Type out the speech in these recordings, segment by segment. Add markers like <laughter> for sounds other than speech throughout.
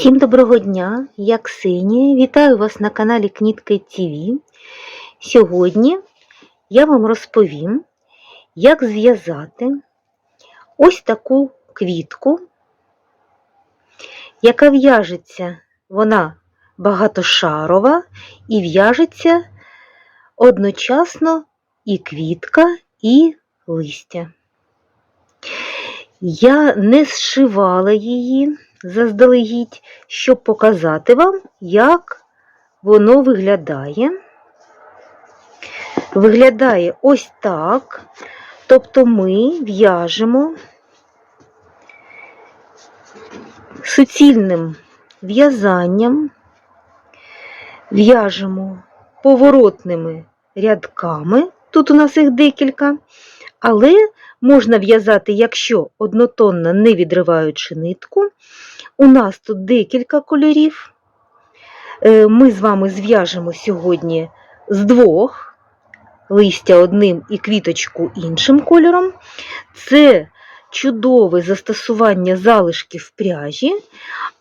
Всім доброго дня, я Ксенія. Вітаю вас на каналі Кнітки ТВ. Сьогодні я вам розповім, як зв'язати ось таку квітку, яка в'яжеться, вона багатошарова і в'яжеться одночасно і квітка, і листя. Я не зшивала її заздалегідь, щоб показати вам, як воно виглядає. Виглядає ось так. Тобто ми в'яжемо суцільним в'язанням, в'яжемо поворотними рядками, тут у нас їх декілька, але можна в'язати, якщо однотонно не відриваючи нитку. У нас тут декілька кольорів. Е, Ми з вами зв'яжемо сьогодні з двох листя одним і квіточку іншим кольором. Це чудове застосування залишків пряжі,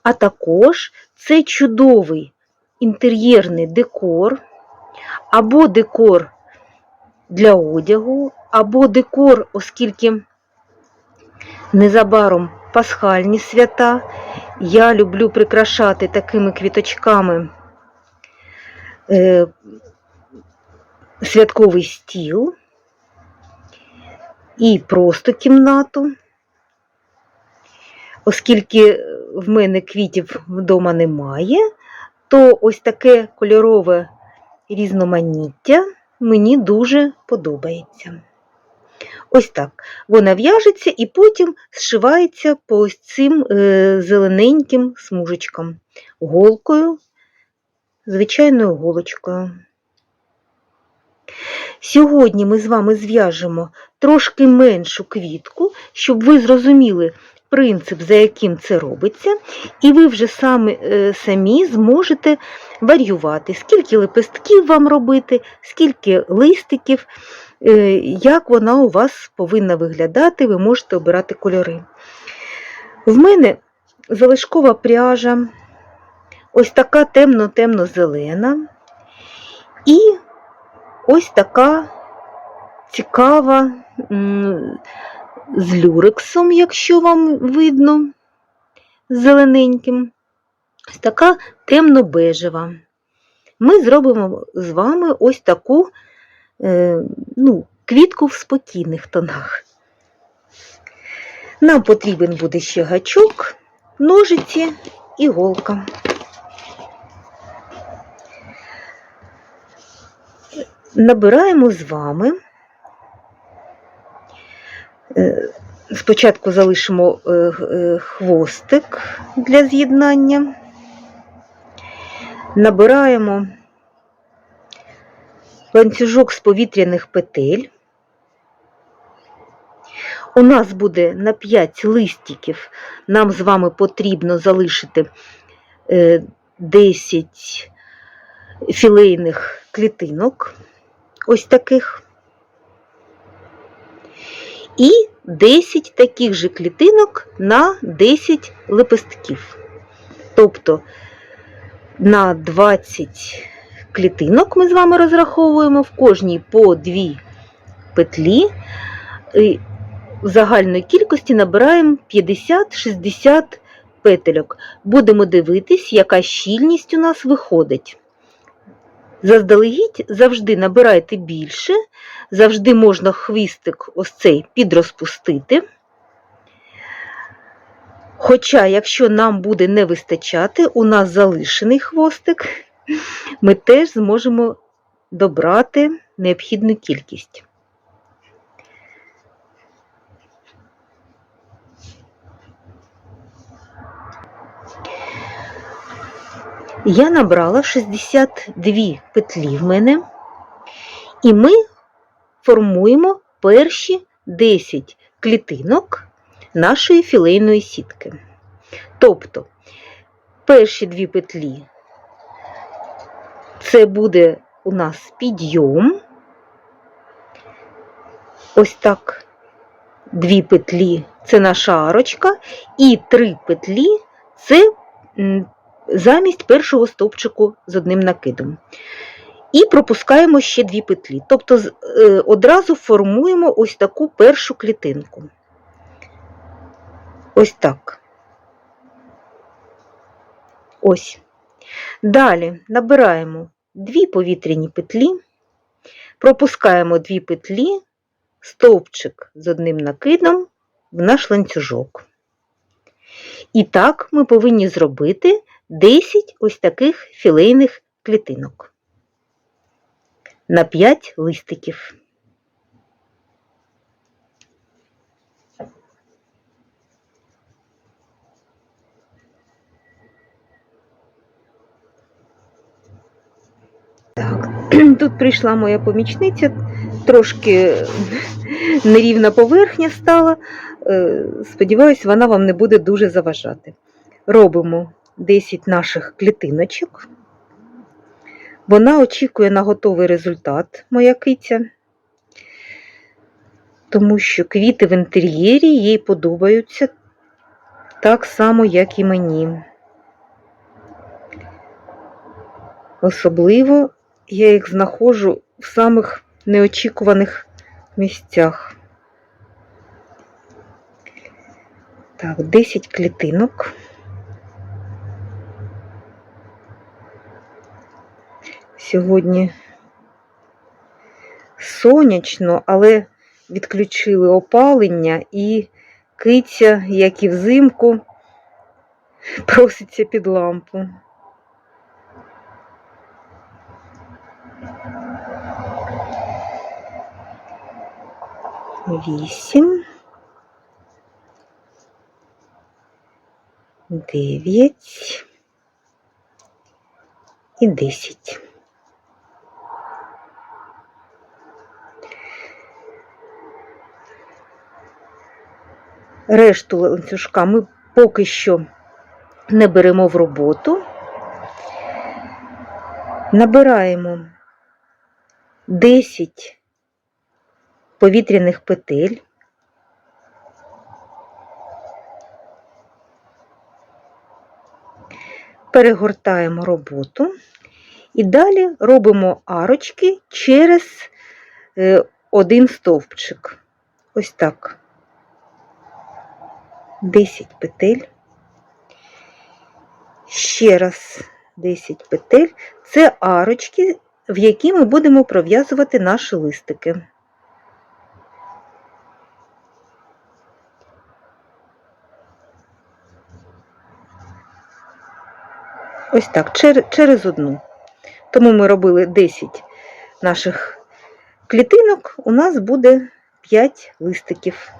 а також це чудовий інтер'єрний декор, або декор для одягу, або декор, оскільки незабаром пасхальні свята. Я люблю прикрашати такими квіточками е, святковий стіл і просто кімнату, оскільки в мене квітів вдома немає, то ось таке кольорове різноманіття мені дуже подобається. Ось так. Вона в'яжеться і потім зшивається по ось цим е, зелененьким смужечкам, голкою, звичайною голочкою. Сьогодні ми з вами зв'яжемо трошки меншу квітку, щоб ви зрозуміли принцип, за яким це робиться, і ви вже самі, е, самі зможете варіювати, скільки лепестків вам робити, скільки листиків. Е, як вона у вас повинна виглядати, ви можете обирати кольори. В мене залишкова пряжа, ось така темно-темно-зелена. І ось така цікава з люрексом, якщо вам видно, зелененьким. Така темно-бежева. Ми зробимо з вами ось таку Е, ну, квітку в спокійних тонах. Нам потрібен буде ще гачок, ножиці і голка. Набираємо з вами. Е, спочатку залишимо е, хвостик для з'єднання, набираємо ланцюжок з повітряних петель. У нас буде на 5 листиків, нам з вами потрібно залишити 10 е, філейних клітинок, ось таких, і 10 таких же клітинок на 10 лепестків. Тобто на 20 клітинок ми з вами розраховуємо в кожній по дві петлі. І в загальної кількості набираємо 50-60 петельок. Будемо дивитись, яка щільність у нас виходить. Заздалегідь завжди набирайте більше, завжди можна хвістик ось цей підрозпустити. Хоча, якщо нам буде не вистачати, у нас залишений хвостик, ми теж зможемо добрати необхідну кількість. Я набрала 62 петлі в мене, і ми формуємо перші 10 клітинок нашої філейної сітки. Тобто перші дві петлі це буде у нас підйом. Ось так, дві петлі це наша арочка, і три петлі це замість першого стовпчику з одним накидом. І пропускаємо ще дві петлі. Тобто е, одразу формуємо ось таку першу клітинку. Ось так. Ось. Далі набираємо дві повітряні петлі, пропускаємо дві петлі, стовпчик з одним накидом в наш ланцюжок. І так ми повинні зробити 10 ось таких філейних клітинок на 5 листиків. Так, <clears throat> тут прийшла моя помічниця, трошки <laughs> нерівна поверхня стала. Е, Сподіваюсь, вона вам не буде дуже заважати. Робимо 10 наших клітиночок. Вона очікує на готовий результат, моя киця, тому що квіти в інтер'єрі їй подобаються так само, як і мені. Особливо я їх знаходжу в самих неочікуваних місцях. Так, 10 клітинок. Сьогодні сонячно, але відключили опалення і киця, як і взимку, <laughs> проситься під лампу. Вісім. Дев'ять і десять. Решту ланцюжка ми поки що не беремо в роботу. Набираємо 10 повітряних петель. Перегортаємо роботу і далі робимо арочки через е, один стовпчик. Ось так. 10 петель. Ще раз 10 петель. Це арочки, в які ми будемо пров'язувати наші листики. Ось так, через одну. Тому ми робили 10 наших клітинок, у нас буде 5 листиків.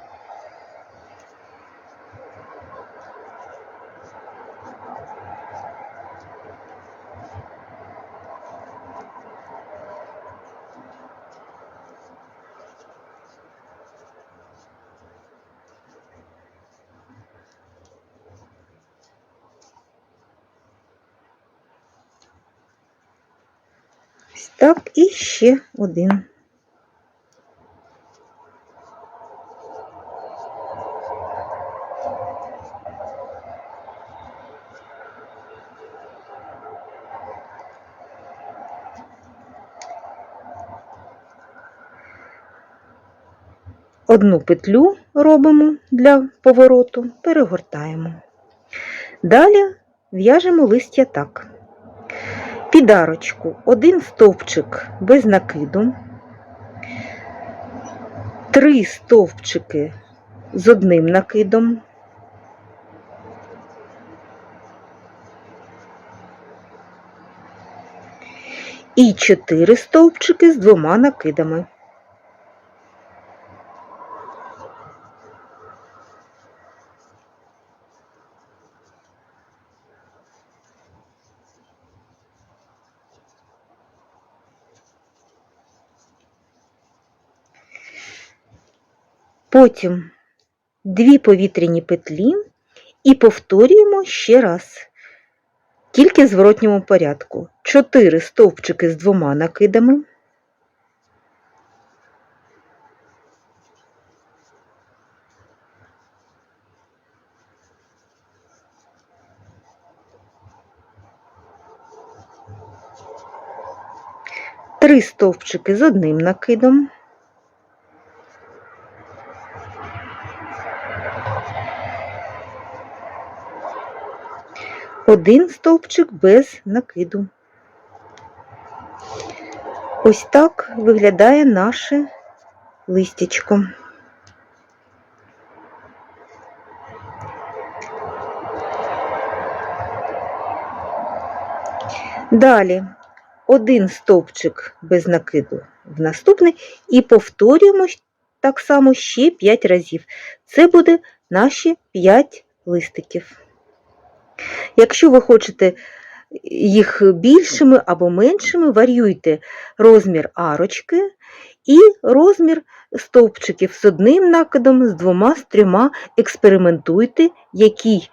Так, і ще один. Одну петлю робимо для повороту, перегортаємо. Далі в'яжемо листя так. Під арочку один стовпчик без накиду, три стовпчики з одним накидом, і чотири стовпчики з двома накидами. Потім дві повітряні петлі і повторюємо ще раз, тільки в зворотньому порядку. чотири стовпчики з двома накидами. Три стовпчики з одним накидом. Один стовпчик без накиду. Ось так виглядає наше листячко. Далі один стовпчик без накиду в наступний і повторюємо так само ще 5 разів. Це буде наші 5 листиків. Якщо ви хочете їх більшими або меншими, варіюйте розмір арочки і розмір стовпчиків з одним накидом, з двома, з трьома. Експериментуйте, який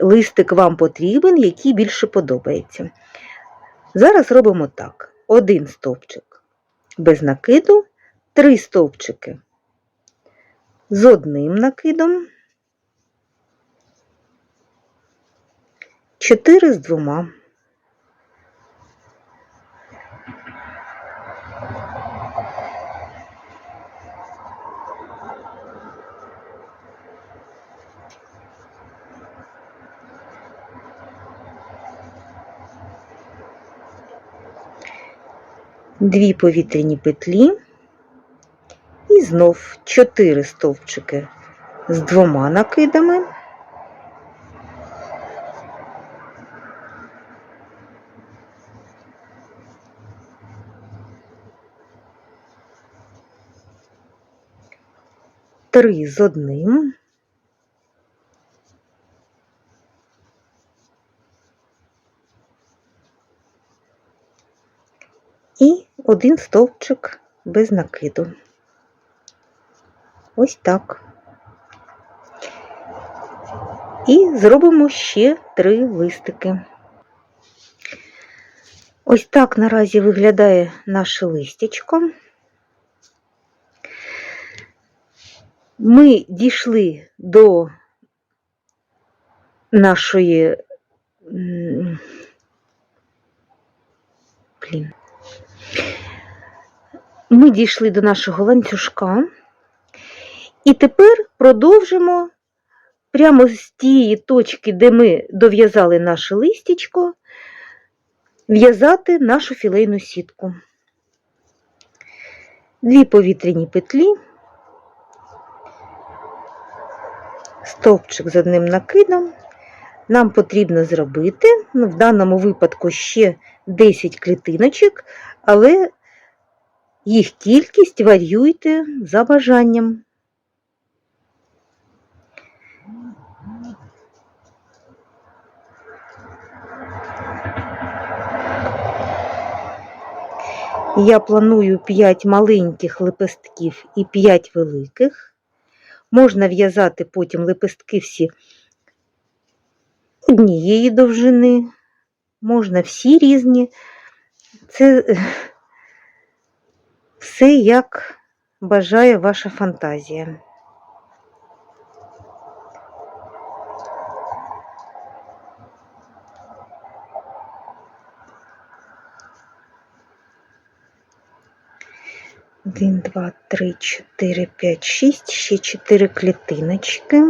листик вам потрібен, який більше подобається. Зараз робимо так: один стовпчик без накиду, три стовпчики з одним накидом, чотири з двома. Дві повітряні петлі і знов чотири стовпчики з двома накидами. Три з одним. І один стовпчик без накиду. Ось так. І зробимо ще три листики. Ось так наразі виглядає наше листячко. Ми дійшли до нашої блін. Ми дійшли до нашого ланцюжка. І тепер продовжимо прямо з тієї точки, де ми дов'язали наше листячко, в'язати нашу філейну сітку. Дві повітряні петлі, стовпчик з одним накидом. Нам потрібно зробити, ну, в даному випадку ще 10 клітиночок, але їх кількість варіюйте за бажанням. Я планую 5 маленьких лепестків і 5 великих. Можна в'язати потім лепестки всі однієї довжини, можна всі різні. Це е, все як бажає ваша фантазія. Один, два, три, чотири, п'ять, шість, ще чотири клітиночки.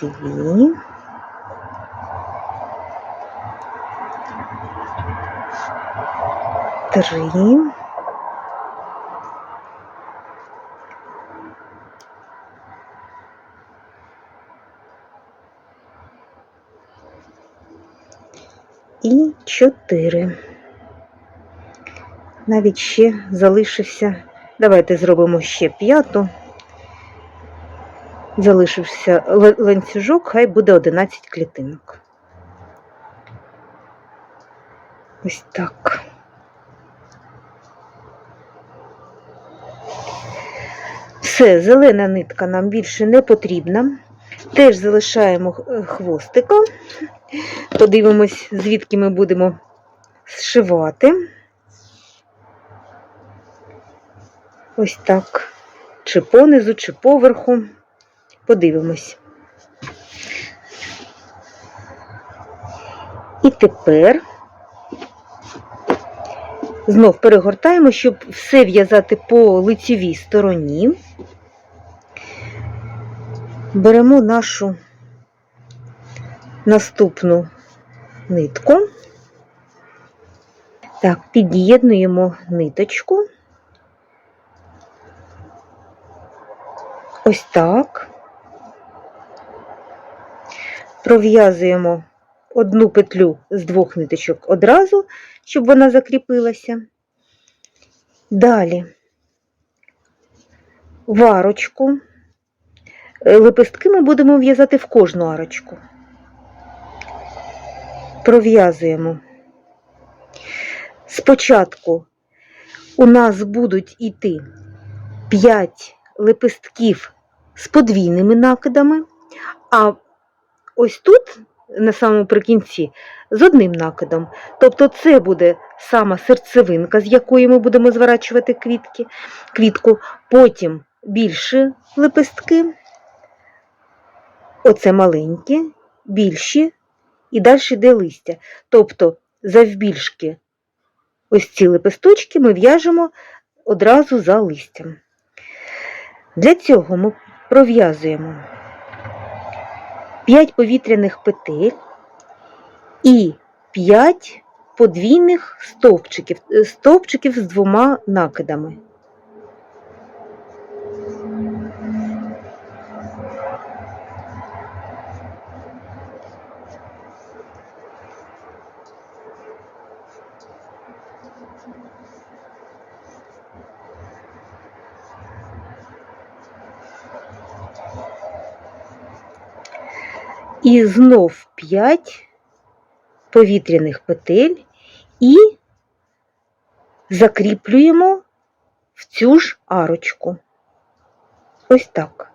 Дві. Три. І чотири. Навіть ще залишився. Давайте зробимо ще п'яту. Залишився ланцюжок, хай буде 11 клітинок. Ось так. Все, зелена нитка нам більше не потрібна. Теж залишаємо е, хвостика. Подивимось, звідки ми будемо зшивати. Ось так. Чи понизу, чи поверху. Подивимось. І тепер знов перегортаємо, щоб все в'язати по лицевій стороні. Беремо нашу наступну нитку. Так, під'єднуємо ниточку. Ось так. Пров'язуємо одну петлю з двох ниточок одразу, щоб вона закріпилася. Далі в арочку. Е, Лепестки ми будемо в'язати в кожну арочку. Пров'язуємо. Спочатку у нас будуть йти 5 лепестків з подвійними накидами, а ось тут, на самому прикінці, з одним накидом. Тобто це буде сама серцевинка, з якої ми будемо зворачувати квітки, квітку, потім більші лепестки, оце маленькі, більші, і далі йде листя. Тобто, завбільшки ось ці лепесточки ми в'яжемо одразу за листям. Для цього ми пров'язуємо 5 повітряних петель і 5 подвійних стовпчиків, е, стовпчиків з двома накидами. І знов 5 повітряних петель і закріплюємо в цю ж арочку. Ось так.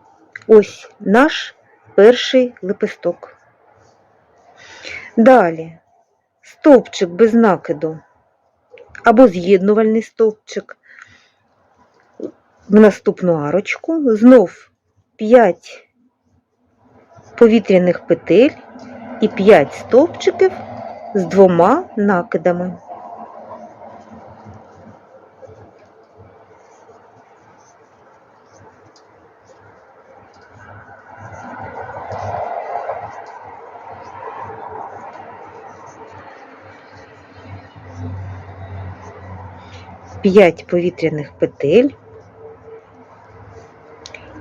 Ось наш перший лепесток. Далі стовпчик без накиду або з'єднувальний стовпчик в наступну арочку, знов 5 повітряних петель і 5 стовпчиків з двома накидами. П'ять повітряних петель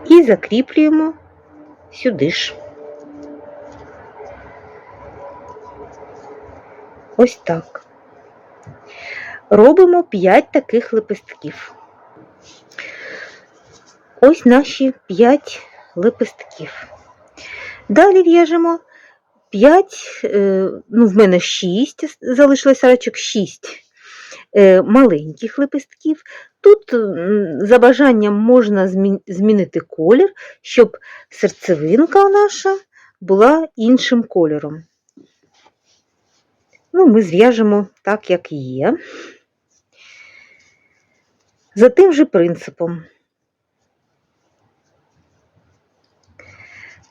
і закріплюємо сюди ж. Ось так. Робимо 5 таких лепестків. Ось наші 5 лепестків. Далі в'яжемо 5, ну, в мене 6, залишилось рачок 6 е, маленьких лепестків. Тут за бажанням можна змінити колір, щоб серцевинка наша була іншим кольором. Ну, ми зв'яжемо так, як є. За тим же принципом.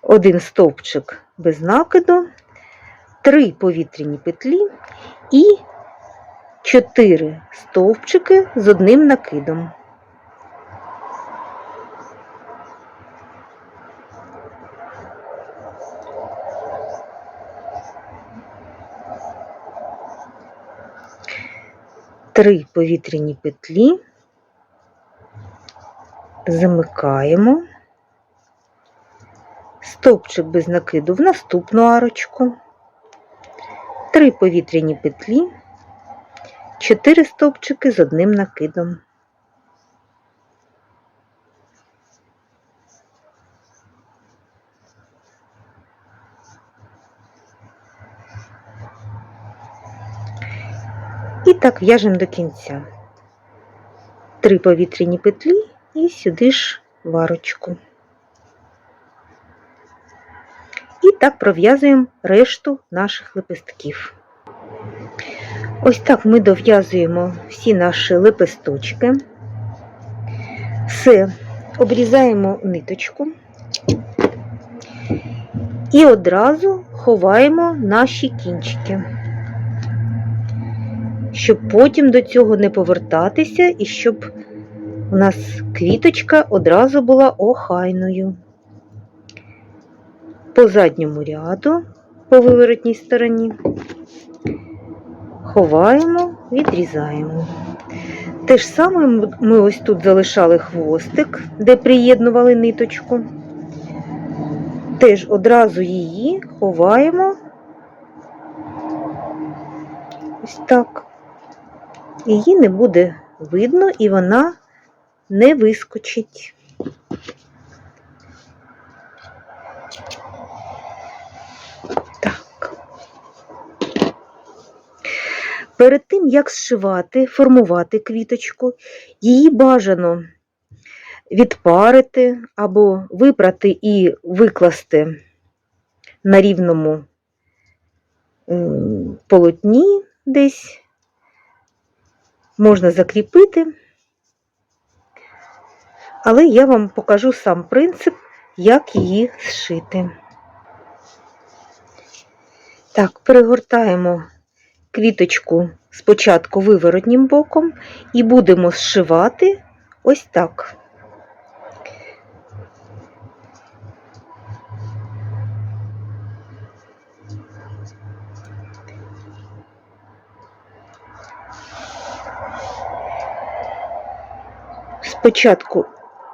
Один стовпчик без накиду, три повітряні петлі і чотири стовпчики з одним накидом. Три повітряні петлі, замикаємо, стовпчик без накиду в наступну арочку, три повітряні петлі, чотири стовпчики з одним накидом. І так в'яжемо до кінця. Три повітряні петлі і сюди ж варочку. І так пров'язуємо решту наших лепестків. Ось так ми дов'язуємо всі наші лепесточки. Все, обрізаємо ниточку і одразу ховаємо наші кінчики. Щоб потім до цього не повертатися і щоб у нас квіточка одразу була охайною. По задньому ряду, по виворотній стороні, ховаємо, відрізаємо. Те ж саме ми ось тут залишали хвостик, де приєднували ниточку. Теж одразу її ховаємо. Ось так. Її не буде видно і вона не вискочить. Так. Перед тим, як зшивати, формувати квіточку, її бажано відпарити або випрати і викласти на рівному полотні десь. Можна закріпити, але я вам покажу сам принцип, як її зшити. Так, перегортаємо квіточку спочатку виворотнім боком і будемо зшивати ось так. Спочатку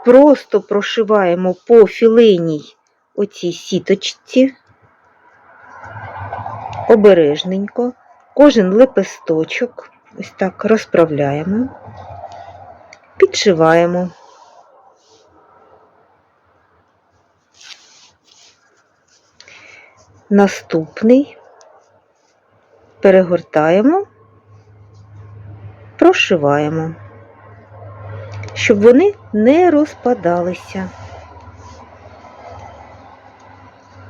просто прошиваємо по філейній оцій сіточці, обережненько, кожен лепесточок, ось так розправляємо, підшиваємо. Наступний. Перегортаємо, прошиваємо щоб вони не розпадалися.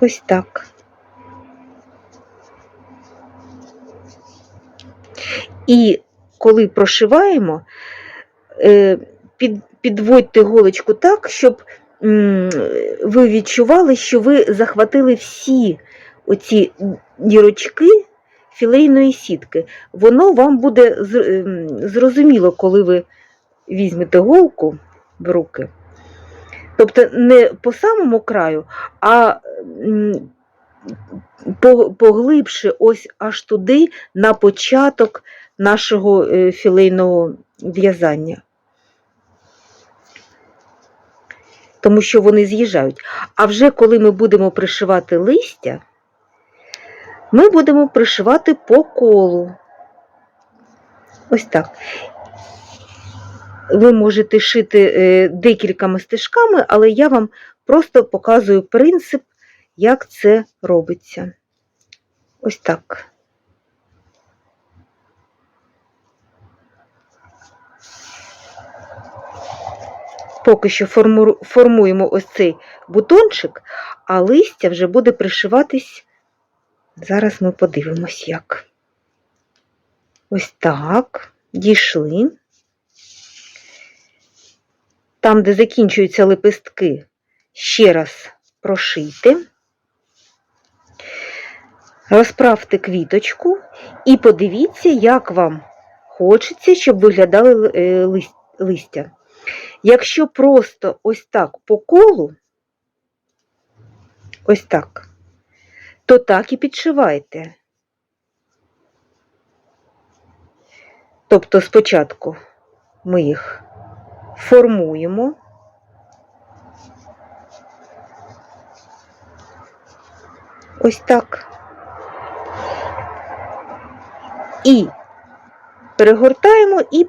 Ось так. І коли прошиваємо, е, підводьте голочку так, щоб ви відчували, що ви захватили всі оці дірочки філейної сітки. Воно вам буде зрозуміло, коли ви візьмете голку в руки. Тобто не по самому краю, а поглибше ось аж туди на початок нашого е, філейного в'язання. Тому що вони з'їжджають. А вже коли ми будемо пришивати листя, ми будемо пришивати по колу. Ось так. Ви можете шити е, декількома стежками, але я вам просто показую принцип, як це робиться. Ось так. Поки що формуємо ось цей бутончик, а листя вже буде пришиватись. Зараз ми подивимось, як. Ось так, дійшли. Там, де закінчуються лепестки, ще раз прошийте. Розправте квіточку і подивіться, як вам хочеться, щоб виглядали е, листя. Якщо просто ось так по колу, ось так, то так і підшивайте. Тобто спочатку ми їх формуємо. Ось так. І перегортаємо і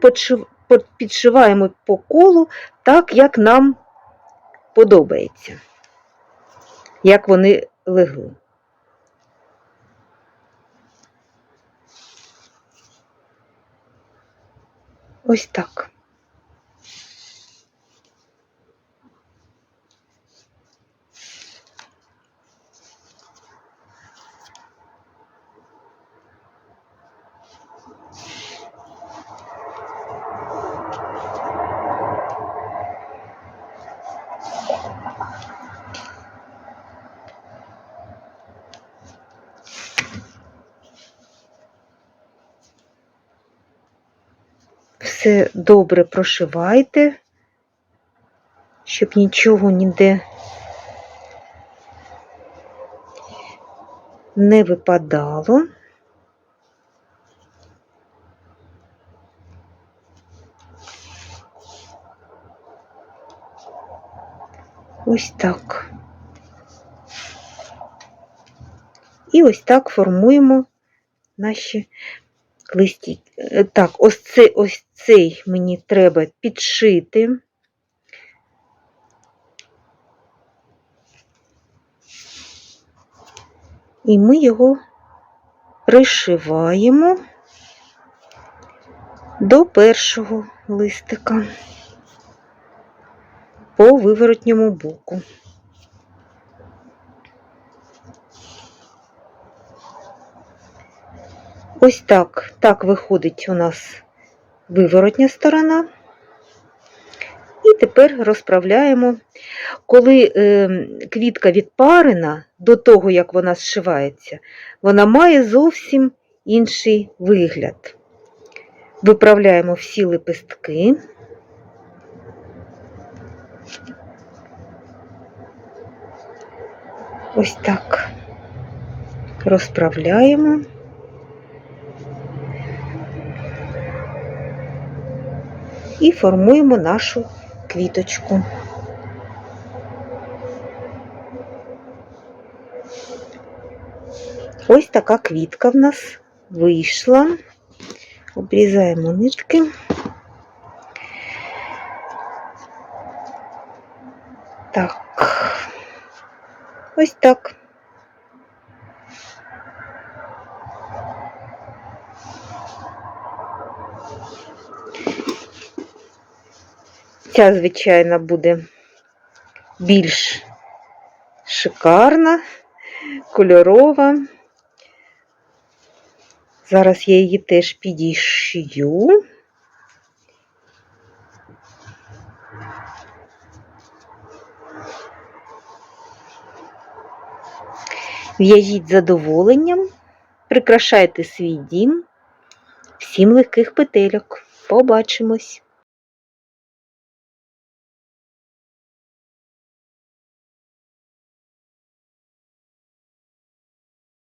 підшиваємо по колу так, як нам подобається, як вони легли. Ось так. Все добре прошивайте, щоб нічого ніде не випадало. Ось так. І ось так формуємо наші листі. Е, Так, ось цей, ось цей мені треба підшити. І ми його пришиваємо до першого листика по виворотньому боку. Ось так, так виходить у нас виворотня сторона. І тепер розправляємо. Коли е, квітка відпарена до того, як вона зшивається, вона має зовсім інший вигляд. Виправляємо всі лепестки. Ось так розправляємо. І формуємо нашу квіточку. Ось така квітка в нас вийшла. Обрізаємо нитки. Так, ось так. Ця, звичайно, буде більш шикарна, кольорова. Зараз я її теж підішью. В'яжіть задоволенням, прикрашайте свій дім. Всім легких петельок. Побачимось!